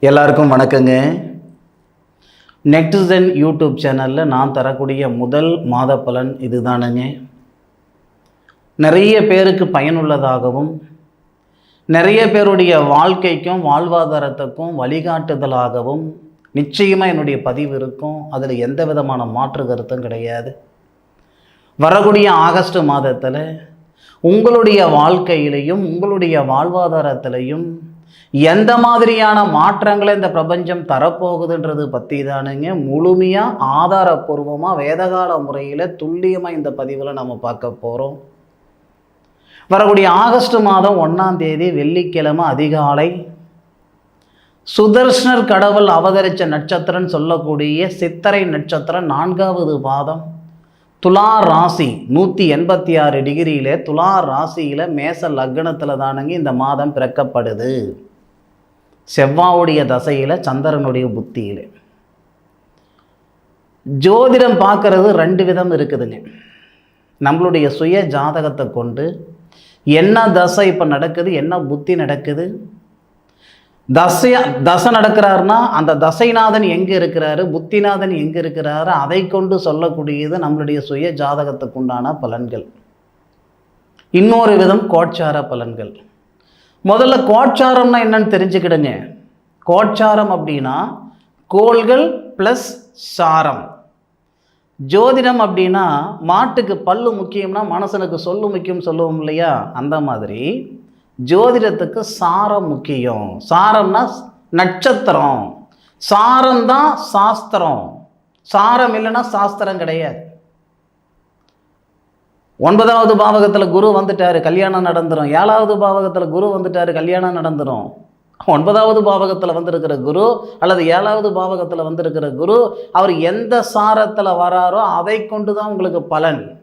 எல்லாருக்கும் வணக்கங்க. நெக்ஸ்டன் யூடியூப் சேனலில் நான் தரக்கூடிய முதல் மாத பலன் இதுதானுங்க. நிறைய பேருக்கு பயனுள்ளதாகவும் நிறைய பேருடைய வாழ்க்கைக்கும் வாழ்வாதாரத்துக்கும் வழிகாட்டுதலாகவும் நிச்சயமாக என்னுடைய பதிவு இருக்கும். அதில் எந்த விதமான மாற்று கருத்தும் கிடையாது. வரக்கூடிய ஆகஸ்ட் மாதத்தில் உங்களுடைய வாழ்க்கையிலையும் உங்களுடைய வாழ்வாதாரத்திலையும் எந்த மாதிரியான மாற்றங்களை இந்த பிரபஞ்சம் தரப்போகுதுன்றது பற்றி தானுங்க. முழுமையாக ஆதாரப்பூர்வமாக வேதகால முறையில் துல்லியமாக இந்த பதிவில் நம்ம பார்க்க போகிறோம் வரக்கூடிய ஆகஸ்ட் மாதம் ஒன்றாம் தேதி வெள்ளிக்கிழமை அதிகாலை சுதர்ஷனர் கடவுள் அவதரித்த நட்சத்திரம்னு சொல்லக்கூடிய சித்தரை நட்சத்திரம் நான்காவது பாதம். துலா ராசி நூற்றி எண்பத்தி ஆறு டிகிரியில் துலா ராசியில் மேச லக்னத்தில் தானுங்க இந்த மாதம் பிறக்கப்படுது. செவ்வாவுடைய தசையில் சந்திரனுடைய புத்தியில். ஜோதிடம் பார்க்கறது ரெண்டு விதம் இருக்குதுங்க. நம்மளுடைய சுய ஜாதகத்தை கொண்டு என்ன தசை இப்போ நடக்குது என்ன புத்தி நடக்குது தசையா தசை நடக்கிறாருன்னா அந்த தசைநாதன் எங்கே இருக்கிறாரு புத்திநாதன் எங்கே இருக்கிறாரு அதை கொண்டு சொல்லக்கூடியது நம்மளுடைய சுய ஜாதகத்துக்கு உண்டான பலன்கள். இன்னொரு விதம் கோட்சார பலன்கள். முதல்ல கோட்சாரம்னா என்னன்னு தெரிஞ்சுக்கிடுங்க. கோட்சாரம் அப்படின்னா கோள்கள் ப்ளஸ் சாரம். ஜோதிடம் அப்படின்னா மாட்டுக்கு பல்லு முக்கியம்னா மனசனுக்கு சொல்லு முக்கியம் சொல்லுவோம் இல்லையா? அந்த மாதிரி. ஜோதிடத்துக்கு சாரம் முக்கியம். சாரம்னா நட்சத்திரம். சாரம் தான் சாஸ்திரம். சாரம் இல்லைன்னா சாஸ்திரம் கிடையாது. ஒன்பதாவது பாவகத்தில் குரு வந்துட்டார் கல்யாணம் நடந்துடும் ஏழாவது பாவகத்தில் குரு வந்துட்டார் கல்யாணம் நடந்துடும் ஒன்பதாவது பாவகத்தில் வந்திருக்கிற குரு அல்லது ஏழாவது பாவகத்தில் வந்திருக்கிற குரு அவர் எந்த சாரத்தில் வராரோ அதை கொண்டு தான் உங்களுக்கு பலன்.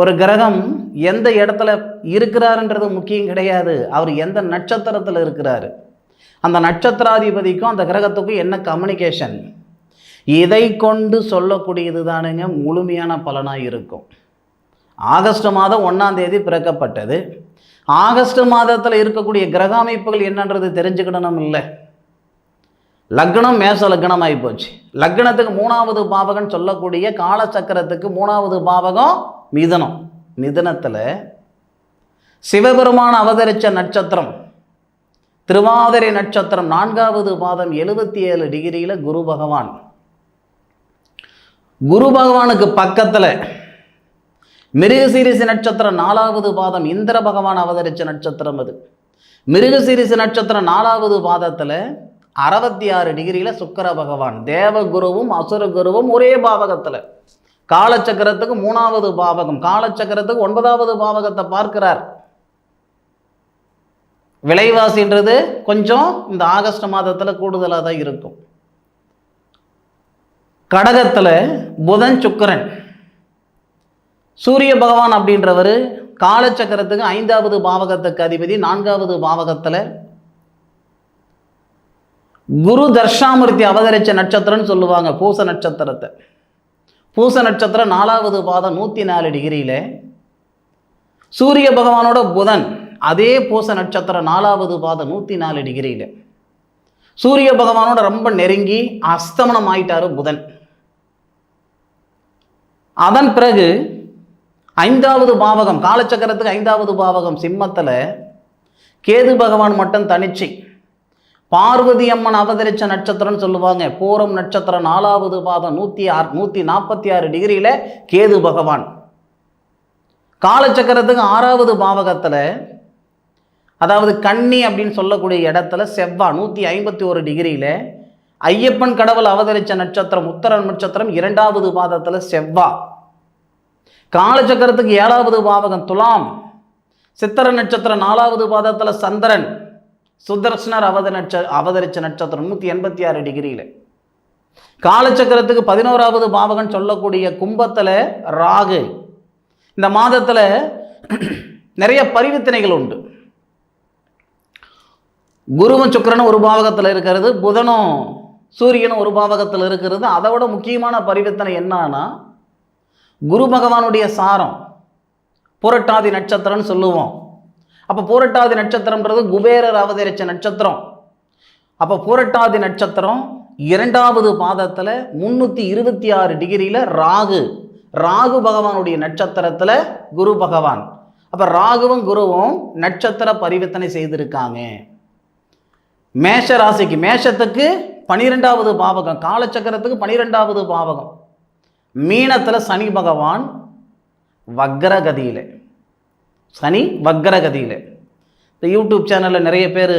ஒரு கிரகம் எந்த இடத்துல இருக்கிறாருன்றது முக்கியம் கிடையாது. அவர் எந்த நட்சத்திரத்தில் இருக்கிறாரு? அந்த நட்சத்திராதிபதிக்கும் அந்த கிரகத்துக்கும் என்ன கம்யூனிகேஷன் இதை கொண்டு சொல்லக்கூடியது தானுங்க முழுமையான பலனாக இருக்கும். ஆகஸ்ட் மாதம் ஒன்றாம் தேதி பிறக்கப்பட்டது. ஆகஸ்ட் மாதத்தில் இருக்கக்கூடிய கிரக அமைப்புகள் என்னன்றது தெரிஞ்சுக்கிடணும் இல்லை. லக்னம் மேச லக்னம் ஆகி போச்சு. லக்னத்துக்கு மூணாவது பாவகம் சொல்லக்கூடிய காலச்சக்கரத்துக்கு மூணாவது பாவகம் மிதனம் மிதனத்தில் சிவபெருமான் அவதரித்த நட்சத்திரம் திருவாதிரை நட்சத்திரம் நான்காவது பாதம் எழுபத்தி ஏழு டிகிரியில் குரு பகவான். குரு பகவானுக்கு பக்கத்தில் மிருகசீரிசு நட்சத்திரம் நாலாவது பாதம் இந்திர பகவான் அவதரித்த நட்சத்திரம் அது. மிருகசீரிசு நட்சத்திரம் நாலாவது பாதத்தில் அறுபத்தி ஆறு டிகிரியில் சுக்கர பகவான் தேவகுருவும் அசுர குருவும் ஒரே பாவகத்தில். காலச்சக்கரத்துக்கு மூணாவது பாவகம் காலச்சக்கரத்துக்கு ஒன்பதாவது பாவகத்தை பார்க்கிறார். விலைவாசின்றது கொஞ்சம் இந்த ஆகஸ்ட் மாதத்தில் கூடுதலாக தான் இருக்கும். கடகத்தில் புதன் சுக்கரன். சூரிய பகவான் அப்படின்றவர் காலச்சக்கரத்துக்கு ஐந்தாவது பாவகத்துக்கு அதிபதி நான்காவது பாவகத்தில் குரு தர்ஷாமூர்த்தி அவதரிச்ச நட்சத்திரம்னு சொல்லுவாங்க பூச நட்சத்திரத்தை. பூச நட்சத்திரம் நாலாவது பாதம் நூற்றி நாலு டிகிரியில். சூரிய பகவானோட புதன் அதே பூச நட்சத்திரம் நாலாவது பாதம் நூற்றி நாலு டிகிரியில். சூரிய பகவானோட ரொம்ப நெருங்கி அஸ்தமனம் ஆயிட்டாரு புதன். அதன் பிறகு ஐந்தாவது பாவகம் காலச்சக்கரத்துக்கு ஐந்தாவது பாவகம் சிம்மத்தில் கேது பகவான் மட்டும் தனிச்சை. பார்வதி அம்மன் அவதரிச்ச நட்சத்திரம்னு சொல்லுவாங்க. பூரம் நட்சத்திரம் நாலாவது பாதம் நூற்றி ஆறு நூற்றி நாற்பத்தி ஆறு டிகிரியில் கேது பகவான். காலச்சக்கரத்துக்கு ஆறாவது பாவகத்தில் அதாவது கன்னி அப்படின்னு சொல்லக்கூடிய இடத்துல செவ்வா நூற்றி ஐம்பத்தி ஒரு டிகிரியில் ஐயப்பன் கடவுள் அவதரித்த நட்சத்திரம் உத்தர நட்சத்திரம் இரண்டாவது பாதத்தில் செவ்வா. காலச்சக்கரத்துக்கு ஏழாவது பாவகம் துலாம். சித்திர நட்சத்திரம் நாலாவது பாதத்தில் சந்திரன். சுதர்சனர் அவத நட்ச அவதரிச்ச நட்சத்திரம் நூற்றி எண்பத்தி ஆறு டிகிரியில். காலச்சக்கரத்துக்கு பதினோராவது பாவகன் சொல்லக்கூடிய கும்பத்தில் ராகு. இந்த மாதத்தில் நிறைய பரிவர்த்தனைகள் உண்டு. குருவும் சுக்கிரனும் ஒரு பாவகத்தில் இருக்கிறது புதனும் சூரியனும் ஒரு பாவகத்தில் இருக்கிறது. அதை விட முக்கியமான பரிவர்த்தனை என்னன்னா குரு பகவானுடைய சாரம் புரட்டாதி நட்சத்திரம்னு சொல்லுவோம். அப்போ பூரட்டாதி நட்சத்திரம்ன்றது குபேரர் அவதரிச்ச நட்சத்திரம். அப்போ பூரட்டாதி நட்சத்திரம் இரண்டாவது பாதத்தில் முந்நூற்றி இருபத்தி ஆறு டிகிரியில் ராகு. ராகு பகவானுடைய நட்சத்திரத்தில் குரு பகவான். அப்போ ராகுவும் குருவும் நட்சத்திர பரிவர்த்தனை செய்திருக்காங்க. மேஷ ராசிக்கு மேஷத்துக்கு பனிரெண்டாவது பாவகம் காலச்சக்கரத்துக்கு பனிரெண்டாவது பாவகம். மீனத்தில் சனி பகவான் வக்ரகதியில். சனி வக்ரகதியில். இந்த யூடியூப் சேனலில் நிறைய பேர்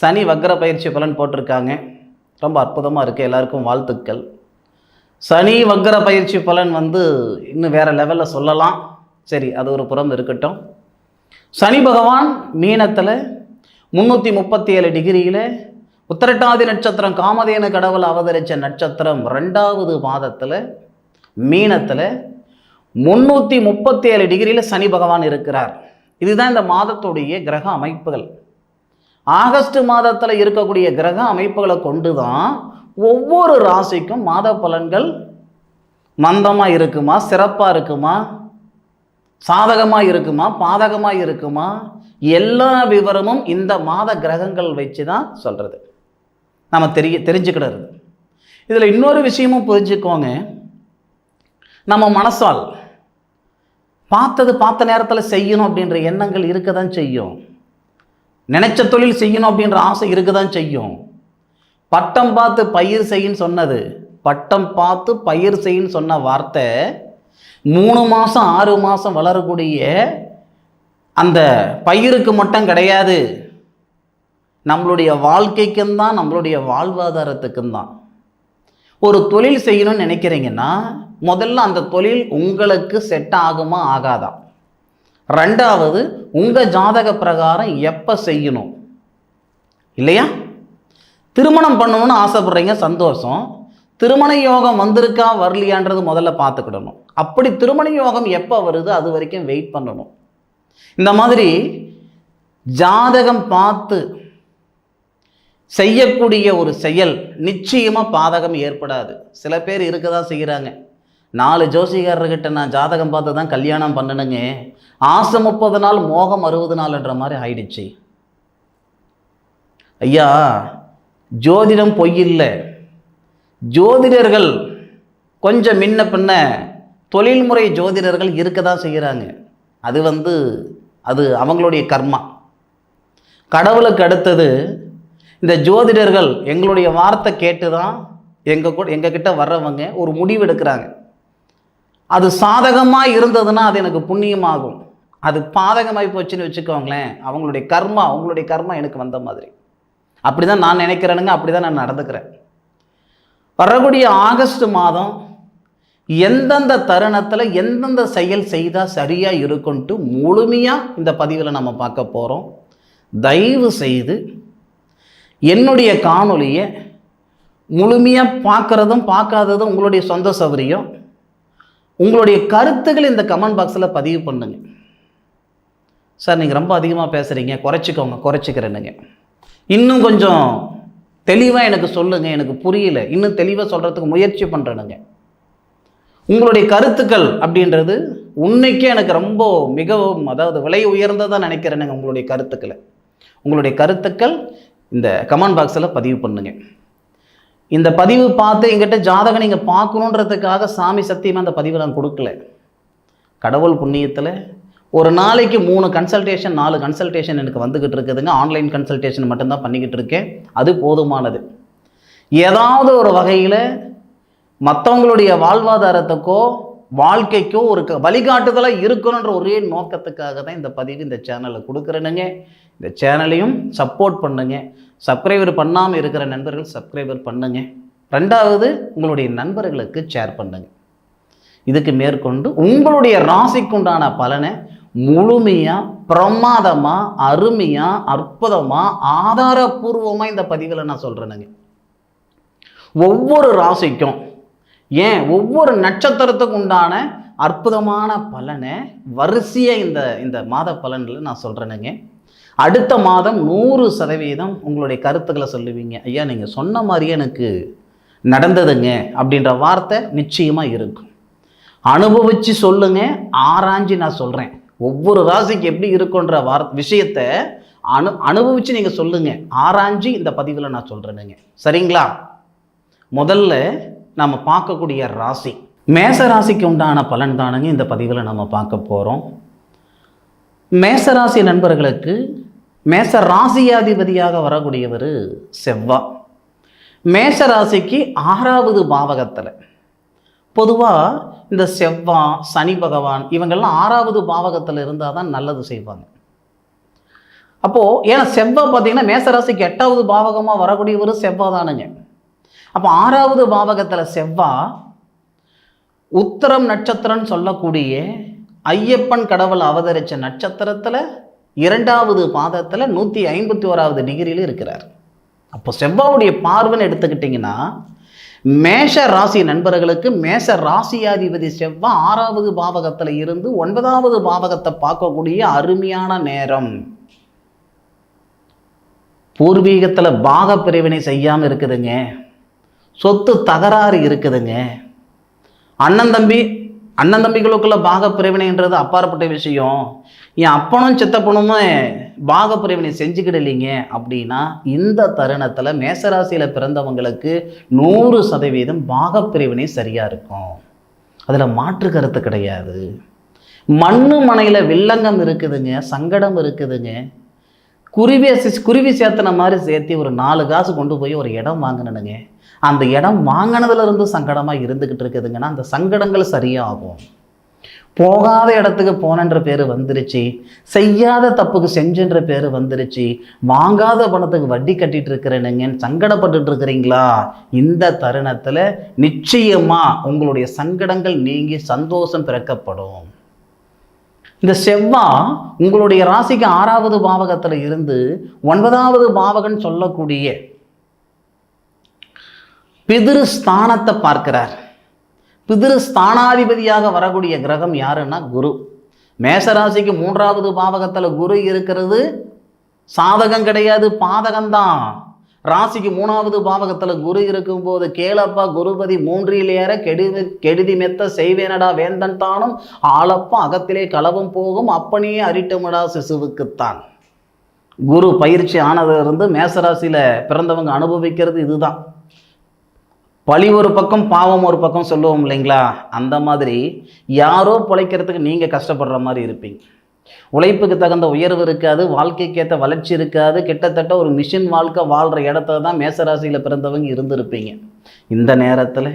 சனி வக்ர பயிற்சி பலன் போட்டிருக்காங்க. ரொம்ப அற்புதமாக இருக்குது எல்லாருக்கும் வாழ்த்துக்கள். சனி வக்ர பயிற்சி பலன் வந்து இன்னும் வேறு லெவலில் சொல்லலாம். சரி அது ஒரு புறம் இருக்கட்டும். சனி பகவான் மீனத்தில் முந்நூற்றி முப்பத்தி ஏழு டிகிரியில் உத்தரட்டாதி நட்சத்திரம் காமதேன கடவுள் அவதரித்த நட்சத்திரம் ரெண்டாவது மாதத்தில் மீனத்தில் முந்நூற்றி முப்பத்தி ஏழு டிகிரியில் சனி பகவான் இருக்கிறார். இதுதான் இந்த மாதத்துடைய கிரக அமைப்புகள். ஆகஸ்ட் மாதத்தில் இருக்கக்கூடிய கிரக அமைப்புகளை கொண்டு தான் ஒவ்வொரு ராசிக்கும் மாத பலன்கள் மந்தமாக இருக்குமா சிறப்பாக இருக்குமா சாதகமாக இருக்குமா பாதகமாக இருக்குமா எல்லா விவரமும் இந்த மாத கிரகங்கள் வச்சு தான் சொல்கிறது நம்ம தெரிய தெரிஞ்சுக்கிடறது. இதில் இன்னொரு விஷயமும் புரிஞ்சுக்கோங்க. நம்ம மனசால் பார்த்தது பார்த்த நேரத்தில் செய்யணும் அப்படின்ற எண்ணங்கள் இருக்க தான் செய்யும். நினைச்ச தொழில் செய்யணும் அப்படின்ற ஆசை இருக்க தான் செய்யும். பட்டம் பார்த்து பயிர் செய்யின்னு சொன்னது. பட்டம் பார்த்து பயிர் செய்யின்னு சொன்ன வார்த்தை மூணு மாதம் ஆறு மாதம் வளரக்கூடிய அந்த பயிருக்கு மட்டும் கிடையாது. நம்மளுடைய வாழ்க்கைக்கும் தான் நம்மளுடைய வாழ்வாதாரத்துக்கும் தான். ஒரு தொழில் செய்யணும்னு நினைக்கிறீங்கன்னா முதல்ல அந்த தொழில் உங்களுக்கு செட் ஆகுமா ஆகாதா? ரெண்டாவது உங்கள் ஜாதக பிரகாரம் எப்போ செய்யணும்? இல்லையா? திருமணம் பண்ணணும்னு ஆசைப்படுறீங்க சந்தோஷம். திருமண யோகம் வந்திருக்கா வரலையான்றது முதல்ல பார்த்துக்கிடணும். அப்படி திருமண யோகம் எப்போ வருது அது வரைக்கும் வெயிட் பண்ணணும். இந்த மாதிரி ஜாதகம் பார்த்து செய்யக்கூடிய ஒரு செயல் நிச்சயமாக பாதகம் ஏற்படாது. சில பேர் இருக்க தான் செய்கிறாங்க நாலு ஜோசிகாரர்கிட்ட நான் ஜாதகம் பார்த்து தான் கல்யாணம் பண்ணணுங்க ஆசை முப்பது நாள் மோகம் அறுபது நாள்ன்ற மாதிரி ஆயிடுச்சு. ஐயா ஜோதிடம் பொய்யில்லை ஜோதிடர்கள் கொஞ்சம் முன்ன பின்ன தொழில்முறை ஜோதிடர்கள் இருக்க தான் செய்கிறாங்க அது வந்து அது அவங்களுடைய கர்மா. கடவுளுக்கு அடுத்தது இந்த ஜோதிடர்கள் எங்களுடைய வார்த்தை கேட்டு தான் எங்கள் கூட எங்ககிட்ட வர்றவங்க ஒரு முடிவு எடுக்கிறாங்க. அது சாதகமாக இருந்ததுன்னா அது எனக்கு புண்ணியமாகும். அது பாதகமாகி போச்சுன்னு வச்சுக்கோங்களேன் அவங்களுடைய கர்மா அவங்களுடைய கர்மா எனக்கு வந்த மாதிரி. அப்படி தான் நான் நினைக்கிறேனுங்க அப்படி தான் நான் நடந்துக்கிறேன். வரக்கூடிய ஆகஸ்ட் மாதம் எந்தெந்த தருணத்தில் எந்தெந்த செயல் செய்தால் சரியாக இருக்குன்ட்டு முழுமையாக இந்த பதிவில் நம்ம பார்க்க போகிறோம் தயவு செய்து என்னுடைய காணொளியை முழுமையாக பார்க்குறதும் பார்க்காததும் உங்களுடைய சொந்த சௌகரியம். உங்களுடைய கருத்துக்கள் இந்த கமெண்ட் பாக்ஸில் பதிவு பண்ணுங்க. சார் நீங்கள் ரொம்ப அதிகமாக பேசுகிறீங்க குறைச்சிக்கோங்க குறைச்சிக்கிறேனுங்க. இன்னும் கொஞ்சம் தெளிவாக எனக்கு சொல்லுங்கள் எனக்கு புரியல. இன்னும் தெளிவாக சொல்கிறதுக்கு முயற்சி பண்ணுறேனுங்க உங்களுடைய கருத்துக்கள் அப்படின்றது உன்னைக்கே எனக்கு ரொம்ப மிகவும் அதாவது விலை உயர்ந்ததாக நினைக்கிறேனுங்க உங்களுடைய கருத்துக்களை. உங்களுடைய கருத்துக்கள் இந்த கமெண்ட் பாக்ஸில் பதிவு பண்ணுங்க. இந்த பதிவு பார்த்து எங்கிட்ட ஜாதகம் நீங்கள் பார்க்கணுன்றதுக்காக சாமி சத்தியமாக அந்த பதிவை நான் கொடுக்கல. கடவுள் புண்ணியத்தில் ஒரு நாளைக்கு மூணு கன்சல்டேஷன் நாலு கன்சல்டேஷன் எனக்கு வந்துக்கிட்டு இருக்குதுங்க. ஆன்லைன் கன்சல்டேஷன் மட்டும்தான் பண்ணிக்கிட்டு இருக்கேன். அது போதுமானது. ஏதாவது ஒரு வகையில் மற்றவங்களுடைய வாழ்வாதாரத்துக்கோ வாழ்க்கைக்கோ ஒரு க- வழிகாட்டுதலாக இருக்கணுன்ற ஒரே நோக்கத்துக்காக தான் இந்த பதிவு இந்த சேனலில் கொடுக்குறேனுங்க. இந்த சேனலையும் சப்போர்ட் பண்ணுங்க. சப்ஸ்கிரைபர் பண்ணாமல் இருக்கிற நண்பர்கள் சப்ஸ்கிரைபர் பண்ணுங்க. ரெண்டாவது உங்களுடைய நண்பர்களுக்கு ஷேர் பண்ணுங்க. இதுக்கு மேற்கொண்டு உங்களுடைய ராசிக்குண்டான பலனை முழுமையாக பிரமாதமாக அருமையாக அற்புதமாக ஆதாரபூர்வமாக இந்த பதிவில் நான் சொல்கிறேனுங்க ஒவ்வொரு ராசிக்கும் ஏன் ஒவ்வொரு நட்சத்திரத்துக்கு உண்டான அற்புதமான பலனை வரிசையாக இந்த இந்த மாத பலன்களை நான் சொல்கிறேனுங்க அடுத்த மாதம் நூறு சதவீதம் உங்களுடைய கருத்துக்களை சொல்லுவீங்க. ஐயா நீங்கள் சொன்ன மாதிரியே எனக்கு நடந்ததுங்க அப்படின்ற வார்த்தை நிச்சயமாக இருக்கும். அனுபவித்து சொல்லுங்க ஆராய்ஞ்சு நான் சொல்கிறேன் ஒவ்வொரு ராசிக்கு எப்படி இருக்குன்ற வார் விஷயத்தை அனு அனுபவித்து நீங்கள் சொல்லுங்கள் ஆராய்ஞ்சு இந்த பதிவில் நான் சொல்கிறேனுங்க சரிங்களா? முதல்ல நம்ம பார்க்கக்கூடிய ராசி. மேச ராசிக்கு உண்டான பலன் தானுங்க இந்த பதிவில் நம்ம பார்க்க போகிறோம் மேசராசி நண்பர்களுக்கு மேச ராசியாதிபதியாக வரக்கூடியவர் செவ்வா. மேச ராசிக்கு ஆறாவது பாவகத்தில். பொதுவாக இந்த செவ்வா சனி பகவான் இவங்கெல்லாம் ஆறாவது பாவகத்தில் இருந்தால் தான் நல்லது செய்வாங்க. அப்போது ஏன்னா செவ்வாய் பார்த்தீங்கன்னா மேசராசிக்கு எட்டாவது பாவகமாக வரக்கூடியவர் செவ்வாய் தானுங்க. அப்போ ஆறாவது பாவகத்தில் செவ்வாய் உத்தரம் நட்சத்திரம்னு சொல்லக்கூடிய ஐயப்பன் கடவுள் அவதரித்த நட்சத்திரத்தில் இரண்டாவது பாதத்தில் நூற்றி ஐம்பத்தி ஓராவது டிகிரியில் இருக்கிறார். அப்போ செவ்வாவுடைய பார்வைன்னு எடுத்துக்கிட்டிங்கன்னா மேஷ ராசி நண்பர்களுக்கு மேஷ ராசியாதிபதி செவ்வா ஆறாவது பாவகத்தில் இருந்து ஒன்பதாவது பாவகத்தை பார்க்கக்கூடிய அருமையான நேரம். பூர்வீகத்தில் பாக பிரிவினை செய்யாமல் இருக்குதுங்க. சொத்து தகராறு இருக்குதுங்க. அண்ணன் தம்பி அண்ணன் தம்பிகளுக்குள்ள பாக பிரிவினைன்றது அப்பாற்பட்ட விஷயம். என் அப்பனும் சித்தப்பனும் பாக பிரிவினை செஞ்சுக்கிடலீங்க அப்படின்னா இந்த தருணத்தில் மேசராசியில் பிறந்தவங்களுக்கு நூறு சதவீதம் பாக பிரிவினை சரியாக இருக்கும். அதில் மாற்று கருத்து கிடையாது. மண்ணு மனையில் வில்லங்கம் இருக்குதுங்க சங்கடம் இருக்குதுங்க. குருவி குருவி சேர்த்தன மாதிரி சேர்த்து ஒரு நாலு காசு கொண்டு போய் ஒரு இடம் வாங்கினனுங்க. அந்த இடம் வாங்கினதுலேருந்து சங்கடமாக இருந்துக்கிட்டு இருக்குதுங்கன்னா அந்த சங்கடங்கள் சரியாகும். போகாத இடத்துக்கு போனன்ற பேர் வந்துருச்சு. செய்யாத தப்புக்கு செஞ்சுன்ற பேர் வந்துருச்சு. வாங்காத பணத்துக்கு வட்டி கட்டிட்டு இருக்கிறேனுங்க சங்கடப்பட்டு இருக்கிறீங்களா? இந்த தருணத்தில் நிச்சயமாக உங்களுடைய சங்கடங்கள் நீங்கி சந்தோஷம் பிறக்கப்படும். இந்த செவ்வா உங்களுடைய ராசிக்கு ஆறாவது பாவகத்தில் இருந்து ஒன்பதாவது பாவகன் சொல்லக்கூடிய பிதிரு ஸ்தானத்தை பார்க்கிறார். பிதிரு ஸ்தானாதிபதியாக வரக்கூடிய கிரகம் யாருன்னா குரு. மேசராசிக்கு மூன்றாவது பாவகத்தில் குரு இருக்கிறது சாதகம் கிடையாது பாதகம்தான். ராசிக்கு மூணாவது பாவகத்தில் குரு இருக்கும்போது கேளப்பா குருபதி மூன்றில் ஏற கெடுதி கெடுதி மெத்த செய்வேனடா வேந்தன் தானும். ஆளப்பா அகத்திலே களவும் போகும் அப்பனையே அரிட்டமுடா சிசுவுக்குத்தான். குரு பயிற்சி ஆனதிலிருந்து மேசராசியில் பிறந்தவங்க அனுபவிக்கிறது இதுதான். பழி ஒரு பக்கம் பாவம் ஒரு பக்கம் சொல்லுவோம் இல்லைங்களா? அந்த மாதிரி யாரோ பிழைக்கிறதுக்கு நீங்கள் கஷ்டப்படுற மாதிரி இருப்பீங்க. உழைப்புக்கு தகுந்த உயர்வு இருக்காது வாழ்க்கைக்கு ஏற்ற வளர்ச்சி இருக்காது கிட்டத்தட்ட ஒரு மிஷின் வாழ்க்கை வாழ்கிற இடத்துல தான் மேசராசியில் பிறந்தவங்க இருந்திருப்பீங்க. இந்த நேரத்தில்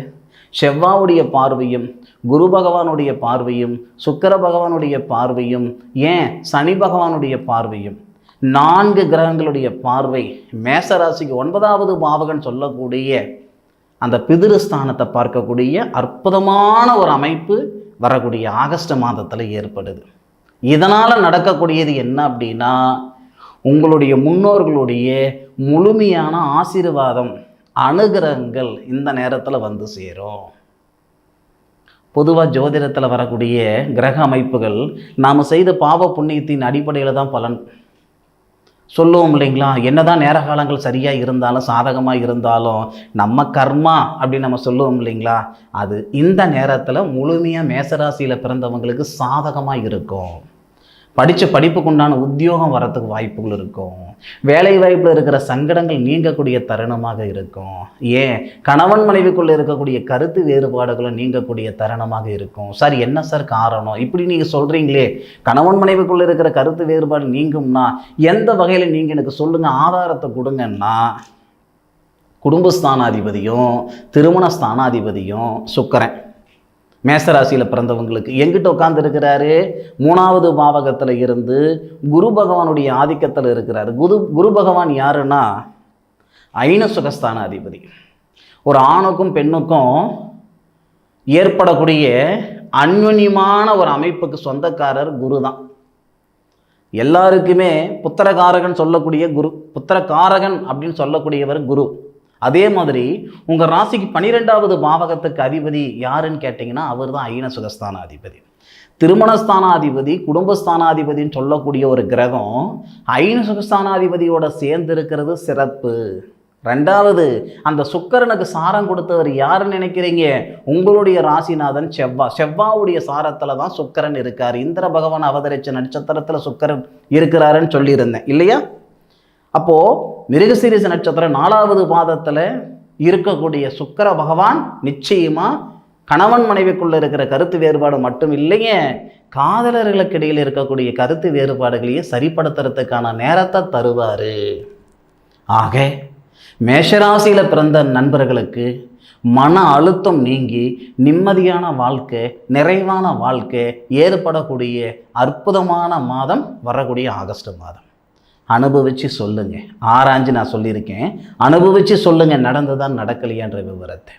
செவ்வாவுடைய பார்வையும் குரு பகவானுடைய பார்வையும் சுக்கர பகவானுடைய பார்வையும் ஏன்? சனி பகவானுடைய பார்வையும். நான்கு கிரகங்களுடைய பார்வை மேசராசிக்கு ஒன்பதாவது பாவகன் சொல்லக்கூடிய அந்த பிதிருஸ்தானத்தை பார்க்கக்கூடிய அற்புதமான ஒரு அமைப்பு வரக்கூடிய ஆகஸ்ட் மாதத்தில் ஏற்படுது. இதனால் நடக்கக்கூடியது என்ன அப்படின்னா உங்களுடைய முன்னோர்களுடைய முழுமையான ஆசீர்வாதம் அனுகிரகங்கள் இந்த நேரத்தில் வந்து சேரும். பொதுவாக ஜோதிடத்தில் வரக்கூடிய கிரக அமைப்புகள் நாம் செய்த பாவ புண்ணியத்தின் அடிப்படையில் தான் பலன். சொல்லுவோம் இல்லைங்களா? என்னதான் நேர காலங்கள் சரியாக இருந்தாலும் சாதகமாக இருந்தாலும் நம்ம கர்மா அப்படின்னு நம்ம சொல்லுவோம் இல்லைங்களா? அது இந்த நேரத்தில் முழுமையாக மேசராசியில் பிறந்தவங்களுக்கு சாதகமாக இருக்கும். படித்த படிப்புக்குண்டான உத்தியோகம் வரத்துக்கு வாய்ப்புகள் இருக்கும். வேலை வாய்ப்பில் இருக்கிற சங்கடங்கள் நீங்கக்கூடிய தருணமாக இருக்கும். ஏன்? கணவன் மனைவிக்குள்ளே இருக்கக்கூடிய கருத்து வேறுபாடுகளும் நீங்கக்கூடிய தருணமாக இருக்கும். சார் என்ன சார் காரணம்? இப்படி நீங்கள் சொல்கிறீங்களே கணவன் மனைவிக்குள்ளே இருக்கிற கருத்து வேறுபாடு நீங்கும்னா எந்த வகையில் நீங்கள் எனக்கு சொல்லுங்கள் ஆதாரத்தை கொடுங்கன்னா குடும்பஸ்தானாதிபதியும் திருமண ஸ்தானாதிபதியும் சுக்கரன். மேசராசியில் பிறந்தவங்களுக்கு எங்கிட்ட உட்காந்துருக்கிறாரு மூணாவது பாவகத்தில் இருந்து குரு பகவானுடைய ஆதிக்கத்தில் இருக்கிறாரு. குரு குரு பகவான் யாருன்னா? ஐன சுகஸ்தான அதிபதி ஒரு ஆணுக்கும் பெண்ணுக்கும் ஏற்படக்கூடிய அந்யுன்யமான ஒரு அமைப்புக்கு சொந்தக்காரர் குரு தான். எல்லாருக்குமே புத்திரகாரகன் சொல்லக்கூடிய குரு புத்திரகாரகன் அப்படின்னு சொல்லக்கூடியவர் குரு. அதே மாதிரி உங்கள் ராசிக்கு பன்னிரெண்டாவது பாவகத்துக்கு அதிபதி யாருன்னு கேட்டிங்கன்னா அவர் தான் ஐன சுகஸ்தான அதிபதி திருமணஸ்தானாதிபதி குடும்பஸ்தானாதிபதின்னு சொல்லக்கூடிய ஒரு கிரகம் ஐன சுகஸ்தானாதிபதியோட சேர்ந்து இருக்கிறது சிறப்பு. ரெண்டாவது அந்த சுக்கரனுக்கு சாரம் கொடுத்தவர் யாருன்னு நினைக்கிறீங்க? உங்களுடைய ராசிநாதன் செவ்வா. செவ்வாவுடைய சாரத்தில் தான் சுக்கரன் இருக்கார். இந்திர பகவான் அவதரிச்ச நட்சத்திரத்தில் சுக்கரன் இருக்கிறாருன்னு சொல்லியிருந்தேன். இல்லையா? அப்போது மிருகசீரிச நட்சத்திரம் நாலாவது பாதத்தில் இருக்கக்கூடிய சுக்கர பகவான் நிச்சயமாக கணவன் மனைவிக்குள்ளே இருக்கிற கருத்து வேறுபாடு மட்டும் இல்லையே காதலர்களுக்கு இடையில் இருக்கக்கூடிய கருத்து வேறுபாடுகளையும் சரிப்படுத்துறதுக்கான நேரத்தை தருவார். ஆக மேஷராசியில் பிறந்த நண்பர்களுக்கு மன அழுத்தம் நீங்கி நிம்மதியான வாழ்க்கை நிறைவான வாழ்க்கை ஏற்படக்கூடிய அற்புதமான மாதம் வரக்கூடிய ஆகஸ்ட் மாதம். அனுபவித்து சொல்லுங்க. ஆராய்ஞ்சு நான் சொல்லியிருக்கேன். அனுபவித்து சொல்லுங்கள் நடந்ததான் நடக்கலையான்ற விவரத்தை.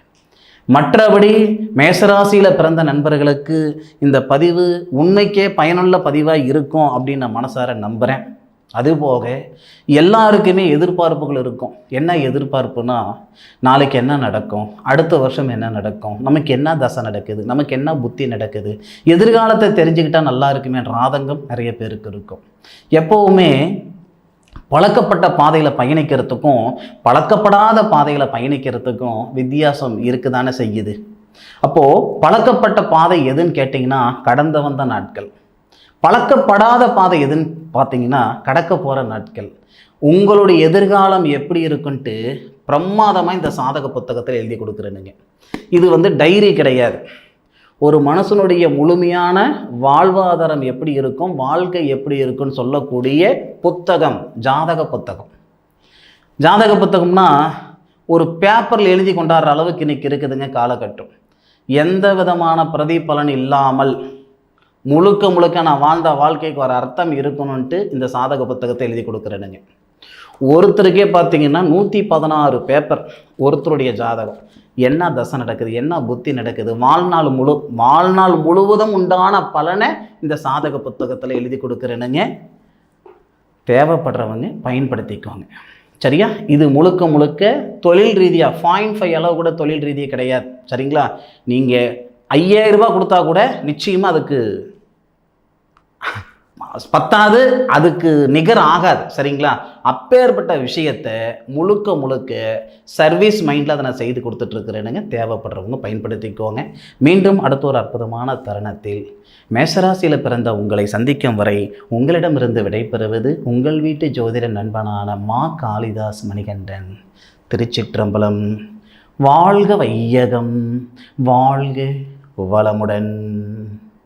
மற்றபடி மேசராசியில் பிறந்த நண்பர்களுக்கு இந்த பதிவு உண்மைக்கே பயனுள்ள பதிவாக இருக்கும் அப்படின்னு நான் மனசார நம்புகிறேன் அதுபோக எல்லாருக்குமே எதிர்பார்ப்புகள் இருக்கும். என்ன எதிர்பார்ப்புனா நாளைக்கு என்ன நடக்கும்? அடுத்த வருஷம் என்ன நடக்கும்? நமக்கு என்ன தசை நடக்குது? நமக்கு என்ன புத்தி நடக்குது? எதிர்காலத்தை தெரிஞ்சுக்கிட்டால் நல்லா இருக்குமே ஆதங்கம் நிறைய பேருக்கு இருக்கும். எப்போவுமே பழக்கப்பட்ட பாதையில் பயணிக்கிறதுக்கும் பழக்கப்படாத பாதையில் பயணிக்கிறதுக்கும் வித்தியாசம் இருக்குதானே செய்யுது. அப்போது பழக்கப்பட்ட பாதை எதுன்னு கேட்டிங்கன்னா கடந்த வந்த நாட்கள். பழக்கப்படாத பாதை எதுன்னு பார்த்தீங்கன்னா கடக்க போகிற நாட்கள். உங்களுடைய எதிர்காலம் எப்படி இருக்குன்ட்டு பிரமாதமாக இந்த சாதக புத்தகத்தில் எழுதி கொடுக்குறேனுங்க. இது வந்து டைரி கிடையாது. ஒரு மனுஷனுடைய முழுமையான வாழ்வாதாரம் எப்படி இருக்கும் வாழ்க்கை எப்படி இருக்குன்னு சொல்லக்கூடிய புத்தகம் ஜாதக புத்தகம். ஜாதக புத்தகம்னா ஒரு பேப்பரில் எழுதி கொண்டாடுற அளவுக்கு இன்றைக்கி இருக்குதுங்க காலகட்டம். எந்த விதமான பிரதிபலன் இல்லாமல் முழுக்க முழுக்க நான் வாழ்ந்த வாழ்க்கைக்கு ஒரு அர்த்தம் இருக்கணும்ன்ட்டு இந்த சாதக புத்தகத்தை எழுதி கொடுக்குறேனுங்க. ஒருத்தருக்கே பார்த்தீங்கன்னா நூற்றி பதினாறு பேப்பர் ஒருத்தருடைய ஜாதகம். என்ன தசை நடக்குது என்ன புத்தி நடக்குது? வாழ்நாள் முழு வாழ்நாள் முழுவதும் உண்டான பலனை இந்த சாதக புத்தகத்தில் எழுதி கொடுக்குறேனுங்க. தேவைப்படுறவங்க பயன்படுத்திக்குவாங்க சரியா? இது முழுக்க முழுக்க தொழில் ரீதியாக பாயிண்ட் ஃபைவ் அளவு கூட தொழில் ரீதியாக கிடையாது. சரிங்களா? நீங்கள் ஐயாயிரம் கொடுத்தா கூட நிச்சயமாக அதுக்கு பத்தாது அதுக்கு நிகர் ஆகாது சரிங்களா? அப்பேற்பட்ட விஷயத்தை முழுக்க முழுக்க சர்வீஸ் மைண்டில் அதை நான் செய்து கொடுத்துட்ருக்குறேனுங்க. தேவைப்படுறவங்க பயன்படுத்திக்கோங்க. மீண்டும் அடுத்த ஒரு அற்புதமான தருணத்தில் மேசராசியில் பிறந்த உங்களை சந்திக்கும் வரை உங்களிடமிருந்து விடைபெறுவது உங்கள் வீட்டு ஜோதிட நண்பனான மா காளிதாஸ் மணிகண்டன். திருச்சிற்றம்பலம். வாழ்க வையகம். வாழ்க வளமுடன்.